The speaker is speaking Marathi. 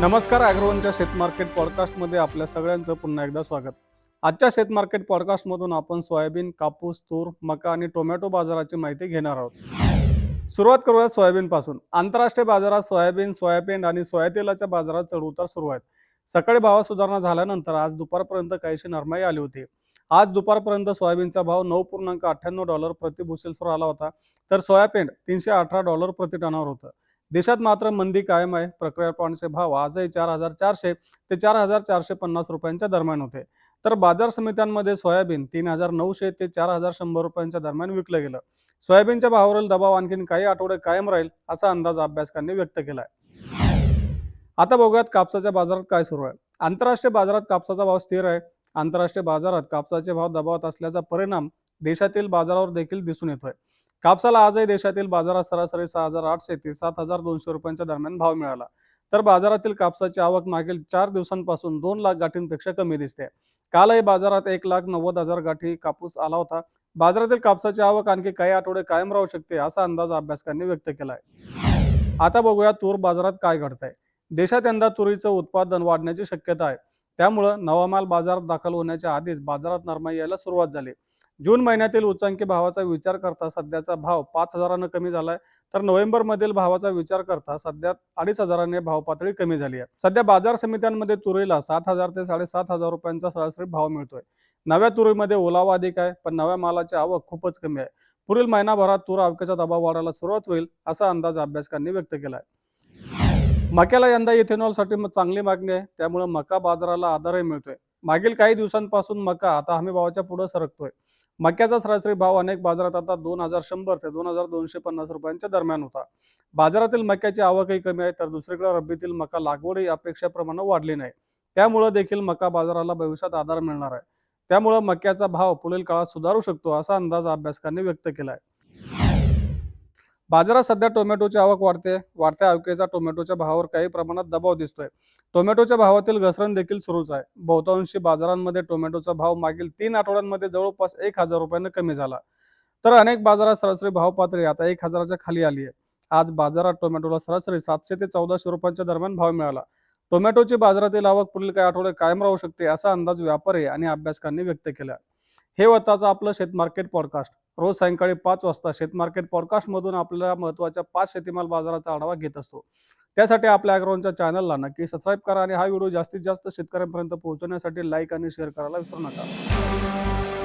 नमस्कार अॅग्रोवनच्या शेत मार्केट पॉडकास्टमध्ये आपल्या सगळ्यांचं पुन्हा एकदा स्वागत. आजच्या शेत मार्केट पॉडकास्टमधून आपण सोयाबीन कापूस तूर मका आणि टोमॅटो बाजाराची माहिती घेणार आहोत. सुरुवात करूया सोयाबीनपासून. आंतरराष्ट्रीय बाजारात सोयाबीन सोयाबीन आणि सोयातेलाच्या बाजारात चढउतार सुरू आहेत. सकाळी भावात सुधारणा झाल्यानंतर आज दुपारपर्यंत काहीशी नरमाई आली होती. आज दुपारपर्यंत सोयाबीनचा भाव नऊ पूर्णांक अठ्ठ्याण्णव डॉलर प्रति बुसेल्सवर आला होता. तर सोयाबीन तीनशे अठरा डॉलर प्रति टनावर होतं. देशात मात्र मंदी कायम आहे. प्रक्रिया पॉईंटचे भाव आजही चार हजार चारशे ते चार हजार चारशे पन्नास रुपयांच्या दरम्यान होते. तर बाजार समित्यांमध्ये सोयाबीन तीन हजार नऊशे ते चार हजार शंभर रुपयांच्या दरम्यान विकलं गेलं. सोयाबीनच्या भावावरील दबाव आणखीन काही आठवडे कायम राहील असा अंदाज अभ्यासकांनी व्यक्त केलाय. आता बघूयात कापसाच्या बाजारात काय सुरू आहे. आंतरराष्ट्रीय बाजारात कापसाचा भाव स्थिर आहे. आंतरराष्ट्रीय बाजारात कापसाचे भाव दबावात असल्याचा परिणाम देशातील बाजारावर देखील दिसून येतोय. कापसाला आजही देशातील बाजारात सरासरी सहा हजार आठशे ते सात हजार दोनशे रुपयांच्या दरम्यान भाव मिळाला. तर बाजारातील कापसाची आवक मागील चार दिवसांपासून दोन लाख गाठींपेक्षा कमी दिसते. कालही बाजारात एक लाख नव्वद हजार गाठी कापूस आला होता. बाजारातील कापसाची आवक आणखी काही आठवडे कायम राहू शकते असा अंदाज अभ्यासकांनी व्यक्त केला आहे आता बघूया तूर बाजारात काय घडतंय. देशात यंदा तुरीचं उत्पादन वाढण्याची शक्यता आहे. त्यामुळं नवा माल बाजारात दाखल होण्याच्या आधीच बाजारात नरमाई यायला सुरुवात झाली. जून महिन्यातील उच्चांकी भावाचा विचार करता सध्याचा भाव पाच हजारानं कमी झालाय. तर नोव्हेंबर मधील भावाचा विचार करता सध्या अडीच हजाराने भाव पातळी कमी झाली आहे. सध्या बाजार समित्यांमध्ये तुरीला सात हजार ते साडेसात हजार रुपयांचा सरासरी भाव मिळतोय. नव्या तुरीमध्ये ओलावा अधिक आहे पण नव्या मालाची आवक खूपच कमी आहे. पुढील महिनाभरात तूर आवकेचा दबाव वाढायला सुरुवात होईल असा अंदाज अभ्यासकांनी व्यक्त केला आहे मक्याला यंदा इथेनॉलसाठी चांगली मागणी आहे त्यामुळे मका बाजाराला आधारही मिळतोय. मागील काही दिवसांपासून मका आता हमी भावाच्या पुढे सरकतोय. मक्याचा सरासरी भाव अनेक बाजारात आता दोन हजार शंभर ते दोन हजार दोनशे पन्नास रुपयांच्या दरम्यान होता. बाजारातील मक्याची आवकही कमी आहे तर दुसरीकडे रब्बीतील मका लागवडही अपेक्षेप्रमाणे वाढली नाही. त्यामुळे देखील मका बाजाराला भविष्यात आधार मिळणार आहे. त्यामुळे मक्याचा भाव पुढील काळात सुधारू शकतो असा अंदाज अभ्यासकांनी व्यक्त केला आहे बाजारात सध्या टोमॅटोची आवक वाढते वाढत्या आवकेचा टोमॅटोच्या भावावर काही प्रमाणात दबाव दिसतोय. टोमॅटोच्या भावातील घसरण देखील सुरूच आहे. बहुतांशी बाजारांमध्ये टोमॅटोचा भाव मागील तीन आठवड्यांमध्ये जवळपास एक हजार रुपयाने कमी झाला. तर अनेक बाजारात सरासरी भाव पातळी आता एक हजाराच्या खाली आली आहे. आज बाजारात टोमॅटोला सरासरी सातशे ते चौदाशे रुपयांच्या दरम्यान भाव मिळाला. टोमॅटोची बाजारातील आवक पुढील काही आठवडे कायम राहू शकते असा अंदाज व्यापारी आणि अभ्यासकांनी व्यक्त केला. हे होताचं आपलं शेत मार्केट पॉडकास्ट रोज सायंकाळी पाच वाजता शेत मार्केट पॉडकास्टमधून आपल्याला महत्त्वाच्या पाच शेतीमाल बाजाराचा आढावा घेत असतो. त्यासाठी आपल्या अॅग्रोनच्या चॅनलला नक्की सबस्क्राईब करा आणि हा व्हिडिओ जास्तीत जास्त शेतकऱ्यांपर्यंत पोहोचवण्यासाठी लाईक आणि शेअर करायला विसरू नका.